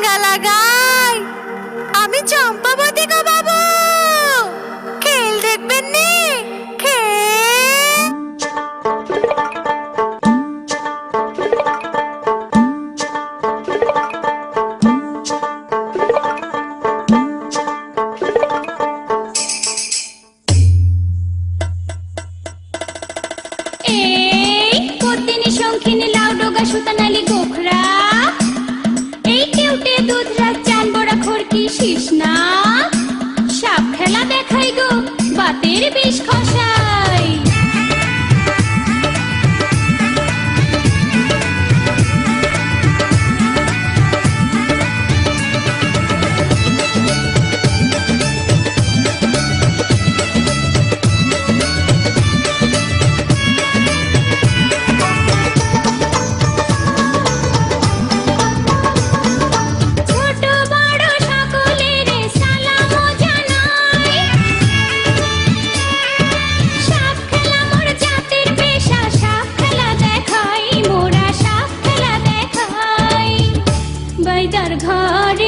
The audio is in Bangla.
লাগাই আমি চম্পাবতী গো বাবু। খেল দেখবেন নি? সুতানালি এই কেউটে দুধরা চান বড়া খড়কি শিসনা সাপ খেলা দেখাই গো বাতের বিষ খসাই সবাই যার ঘরে